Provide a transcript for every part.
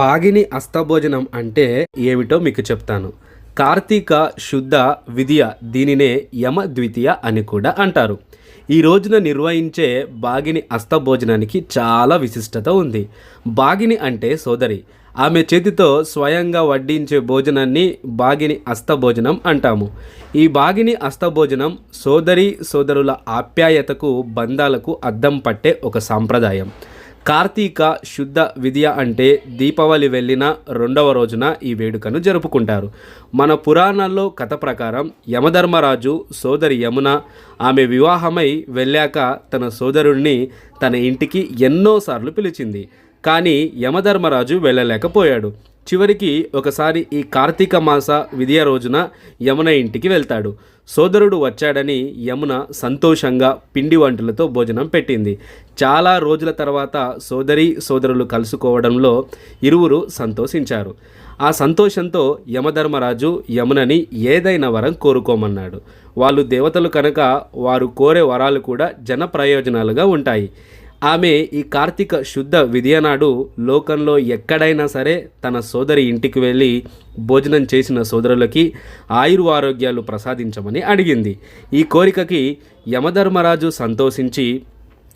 పాగిని అస్తభోజనం అంటే ఏమిటో మీకు చెప్తాను. కార్తీక శుద్ధ విధియ దీనినే యమ ద్వితీయ అని కూడా అంటారు. ఈ రోజున నిర్వహించే బాగిని అస్తభోజనానికి చాలా విశిష్టత ఉంది. బాగిని అంటే సోదరి. ఆమె చేతితో స్వయంగా వడ్డించే భోజనాన్ని బాగిని అస్తభోజనం అంటాము. ఈ బాగిని అస్తభోజనం సోదరి సోదరుల ఆప్యాయతకు బంధాలకు అద్దం పట్టే ఒక సాంప్రదాయం. కార్తీక శుద్ధ విద్య అంటే దీపావళి వెళ్ళిన రెండవ రోజున ఈ వేడుకను జరుపుకుంటారు. మన పురాణాల్లో కథ ప్రకారం యమధర్మరాజు సోదరి యమున ఆమె వివాహమై వెళ్ళాక తన సోదరుణ్ణి తన ఇంటికి ఎన్నోసార్లు పిలిచింది. కానీ యమధర్మరాజు వెళ్ళలేకపోయాడు. చివరికి ఒకసారి ఈ కార్తీక మాస విద్య రోజున యమున ఇంటికి వెళ్తాడు. సోదరుడు వచ్చాడని యమున సంతోషంగా పిండి వంటలతో భోజనం పెట్టింది. చాలా రోజుల తర్వాత సోదరి సోదరులు కలుసుకోవడంలో ఇరువురు సంతోషించారు. ఆ సంతోషంతో యమధర్మరాజు యమునని ఏదైనా వరం కోరుకోమన్నాడు. వాళ్ళు దేవతలు కనుక వారు కోరే వరాలు కూడా జన ప్రయోజనాలుగా ఉంటాయి. ఆమె ఈ కార్తీక శుద్ధ విధియనాడు లోకంలో ఎక్కడైనా సరే తన సోదరి ఇంటికి వెళ్ళి భోజనం చేసిన సోదరులకి ఆయుర్వారోగ్యాలు ప్రసాదించమని అడిగింది. ఈ కోరికకి యమధర్మరాజు సంతోషించి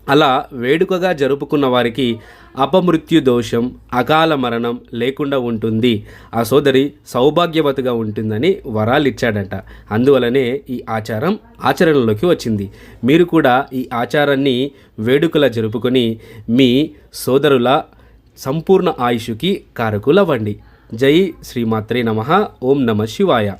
అలా వేడుకగా జరుపుకున్న వారికి అపమృత్యు దోషం అకాల మరణం లేకుండా ఉంటుంది. ఆ సోదరి సౌభాగ్యవతిగా ఉంటుందని వరాలు ఇచ్చాడంట. అందువలనే ఈ ఆచారం ఆచరణలోకి వచ్చింది. మీరు కూడా ఈ ఆచారాన్ని వేడుకలా జరుపుకొని మీ సోదరుల సంపూర్ణ ఆయుషుకి కారకులవ్వండి. జై శ్రీమాత్రే నమ. ఓం నమ శివాయ.